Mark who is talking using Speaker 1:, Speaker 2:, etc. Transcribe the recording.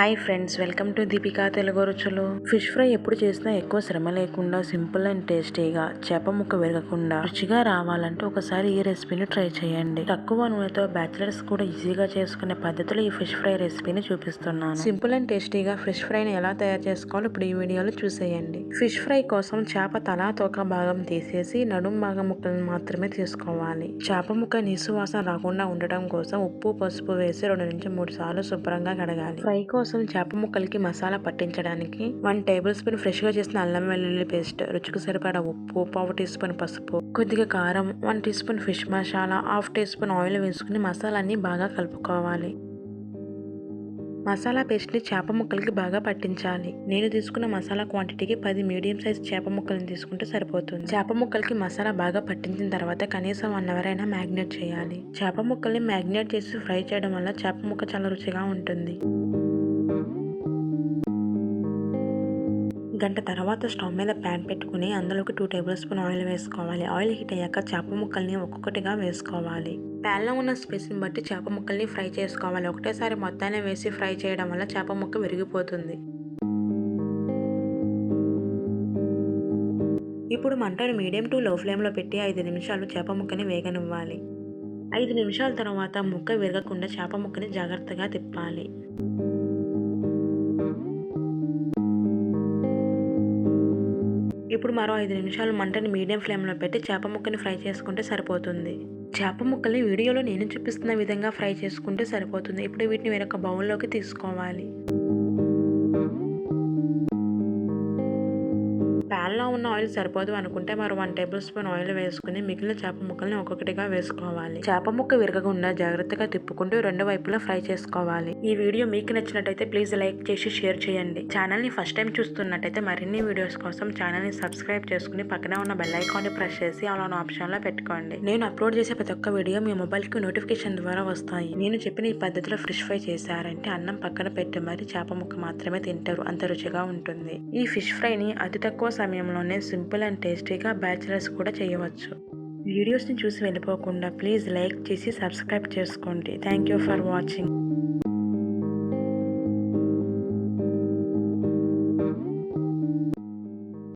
Speaker 1: Hi friends welcome to Deepika Telugu రుచులు. Fish fry ఎప్పుడు చేసినా ఎక్కువ శ్రమ లేకుండా సింపుల్ అండ్ టేస్టీగా చేప ముక్క విరగకుండా రుచిగా రావాలంటే ఒకసారి ఈ రెసిపీని ట్రై చేయండి. తక్కువ నూనెతో బ్యాచిలర్స్ కూడా ఈజీగా చేసుకునే పద్ధతిలో ఈ ఫిష్ ఫ్రై రెసిపీని చూపిస్తున్నాను. సింపుల్ అండ్ టేస్టీగా ఫిష్ ఫ్రైని ఎలా తయారు చేసుకోవాలో ఇప్పుడు ఈ వీడియోలో చూసేయండి. ఫిష్ ఫ్రై కోసం చేప తలా తోక భాగం తీసేసి నడుం భాగం ముక్కలను మాత్రమే తీసుకోవాలి. చేప ముక్క నీసు వాసన రాకుండా ఉండటం కోసం ఉప్పు పసుపు వేసి రెండు నుంచి మూడు సార్లు శుభ్రంగా కడగాలి. ఫ్రై కోసం చేప ముక్కలకి మసాలా పట్టించడానికి వన్ టేబుల్ స్పూన్ ఫ్రెష్గా చేసిన అల్లం వెల్లుల్లి పేస్ట్ రుచికి సరిపడా ఉప్పు పావు టీ స్పూన్ పసుపు కొద్దిగా కారం one teaspoon fish masala half teaspoon oil వేసుకుని మసాలాన్ని బాగా కలుపుకోవాలి. మసాలా పేస్ట్ని చేప ముక్కలకి బాగా పట్టించాలి. నేను తీసుకున్న మసాలా క్వాంటిటీకి పది మీడియం సైజ్ చేప ముక్కలను తీసుకుంటే సరిపోతుంది. చేప ముక్కలకి మసాలా బాగా పట్టించిన తర్వాత కనీసం వన్ అవర్ అయినా మ్యాగ్నేట్ చేయాలి. చేప ముక్కల్ని మ్యాగ్నేట్ చేసి ఫ్రై చేయడం వల్ల చేప ముక్క చాలా రుచిగా ఉంటుంది. గంట తర్వాత స్టవ్ మీద ప్యాన్ పెట్టుకుని అందులోకి టూ టేబుల్ స్పూన్ ఆయిల్ వేసుకోవాలి. ఆయిల్ హీట్ అయ్యాక చేప ముక్కల్ని ఒక్కొక్కటిగా వేసుకోవాలి. ప్యాన్లో ఉన్న స్పేస్ని బట్టి చేప ముక్కల్ని ఫ్రై చేసుకోవాలి. ఒకటేసారి మొత్తాన్ని వేసి ఫ్రై చేయడం వల్ల చేప ముక్క విరిగిపోతుంది. ఇప్పుడు మంటను మీడియం టు లో ఫ్లేమ్లో పెట్టి ఐదు నిమిషాలు చేప ముక్కని వేగనివ్వాలి. ఐదు నిమిషాల తర్వాత ముక్క విరగకుండా చేప ముక్కని జాగ్రత్తగా తిప్పాలి. ఇప్పుడు మరో ఐదు నిమిషాలు మంటని మీడియం ఫ్లేమ్లో పెట్టి చేప ముక్కని ఫ్రై చేసుకుంటే సరిపోతుంది. చేప ముక్కల్ని వీడియోలో నేను చూపిస్తున్న విధంగా ఫ్రై చేసుకుంటే సరిపోతుంది. ఇప్పుడు వీటిని వేరొక బౌల్లోకి తీసుకోవాలి. ప్యాన్లో ఉన్న ఆయిల్ సరిపోదు అనుకుంటే మరో వన్ టేబుల్ స్పూన్ ఆయిల్ వేసుకుని మిగిలిన చేప ముక్కల్ని ఒక్కొక్కటిగా వేసుకోవాలి. చేప ముక్క విరగకుండా జాగ్రత్తగా తిప్పుకుంటూ రెండు వైపులా ఫ్రై చేసుకోవాలి. ఈ వీడియో మీకు నచ్చినట్టయితే ప్లీజ్ లైక్ చేసి షేర్ చేయండి. ఛానల్ని ఫస్ట్ టైం చూస్తున్నట్టయితే మరిన్ని వీడియోస్ కోసం ఛానల్ని సబ్స్క్రైబ్ చేసుకుని పక్కనే ఉన్న బెల్ ఐకాన్ని ప్రెస్ చేసి అలా ఆప్షన్లో పెట్టుకోండి. నేను అప్లోడ్ చేసే ప్రతి ఒక్క వీడియో మీ మొబైల్కి నోటిఫికేషన్ ద్వారా వస్తాయి. నేను చెప్పిన ఈ పద్ధతిలో ఫిష్ ఫ్రై చేశారంటే అన్నం పక్కన పెట్టి మరి చేప ముక్క మాత్రమే తింటారు. అంత రుచిగా ఉంటుంది. ఈ ఫిష్ ఫ్రైని అతి తక్కువ సమయం సమయంలోనే సింపుల్ అండ్ టేస్టీగా బ్యాచిలర్స్ కూడా చేయవచ్చు. వీడియోస్ని చూసి వెళ్ళిపోకుండా ప్లీజ్ లైక్ చేసి సబ్స్క్రైబ్ చేసుకోండి. Thank you for watching.